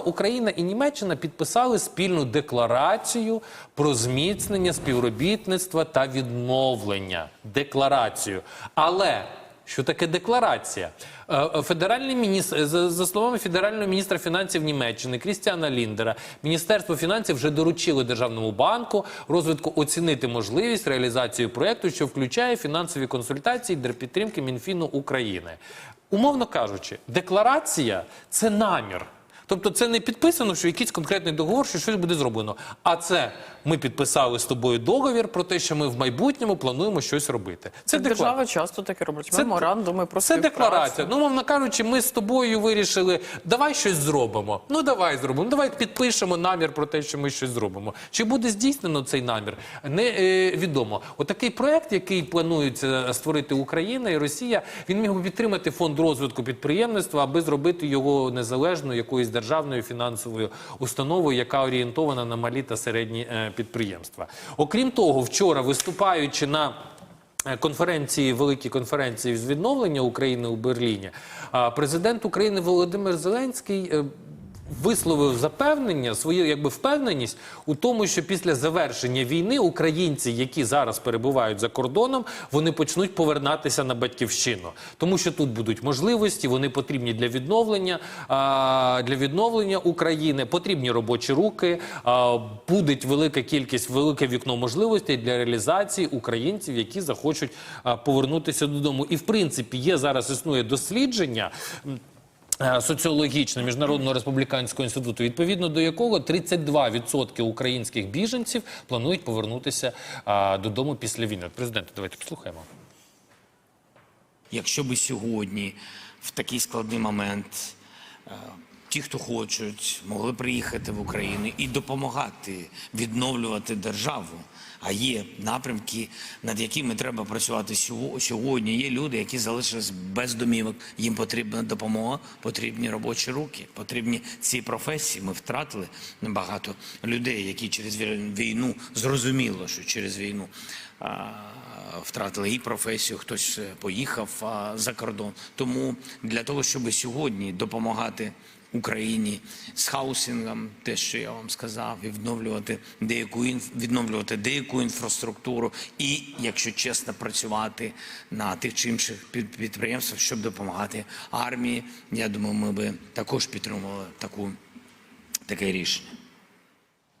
Україна і Німеччина підписали спільну декларацію про зміцнення співробітництва та відновлення. Декларацію. Але що таке декларація? Е, е, Федеральний міністр, за, за словами федерального міністра фінансів Німеччини Крістіана Ліндера, Міністерство фінансів вже доручило Державному банку розвитку оцінити можливість реалізації проєкту, що включає фінансові консультації для підтримки Мінфіну України. Умовно кажучи, декларація це намір. Тобто це не підписано, що якийсь конкретний договор, що щось буде зроблено. А це ми підписали з тобою договір про те, що ми в майбутньому плануємо щось робити. Це. Держави часто таке роблять. Це- Меморандуми про Це декларація. Ну, мовно кажучи, ми з тобою вирішили, давай щось зробимо. Ну давай зробимо. Давай підпишемо намір про те, що ми щось зробимо. Чи буде здійснено цей намір? Не е, відомо. Отакий проект, який планується створити Україна і Росія, він міг би підтримати фонд розвитку підприємництва, аби зробити його незалежною якоюсь державною фінансовою установою, яка орієнтована на малі та середні е, підприємства. Окрім того, вчора виступаючи на Е, конференції, великій конференції з відновлення України у Берліні, президент України Володимир Зеленський е, висловив запевнення, свою якби впевненість у тому, що після завершення війни українці, які зараз перебувають за кордоном, вони почнуть повертатися на батьківщину, тому що тут будуть можливості, вони потрібні для відновлення для відновлення України, потрібні робочі руки, буде велика кількість, велике вікно можливостей для реалізації українців, які захочуть повернутися додому. І в принципі є зараз існує дослідження. Е, Соціологічного міжнародного республіканського інституту, відповідно до якого 32% українських біженців планують повернутися додому після війни. Президенте, давайте послухаємо. Якщо би сьогодні, в такий складний момент, е, ті, хто хочуть, могли приїхати в Україну і допомагати відновлювати державу. А є напрямки, над якими треба працювати сього- сьогодні. Є люди, які залишились без домівок. Їм потрібна допомога, потрібні робочі руки, потрібні ці професії. Ми втратили багато людей, які через ві- війну зрозуміло, що через війну. Втратили і професію, хтось е, поїхав за кордон. Тому для того, щоб сьогодні допомагати Україні з хаусингом, те, що я вам сказав, і відновлювати деяку інф... відновлювати деяку інфраструктуру, і, якщо чесно, працювати на тих чи інших під- підприємствах, щоб допомагати армії. Я думаю, ми би також підтримували таку таке рішення.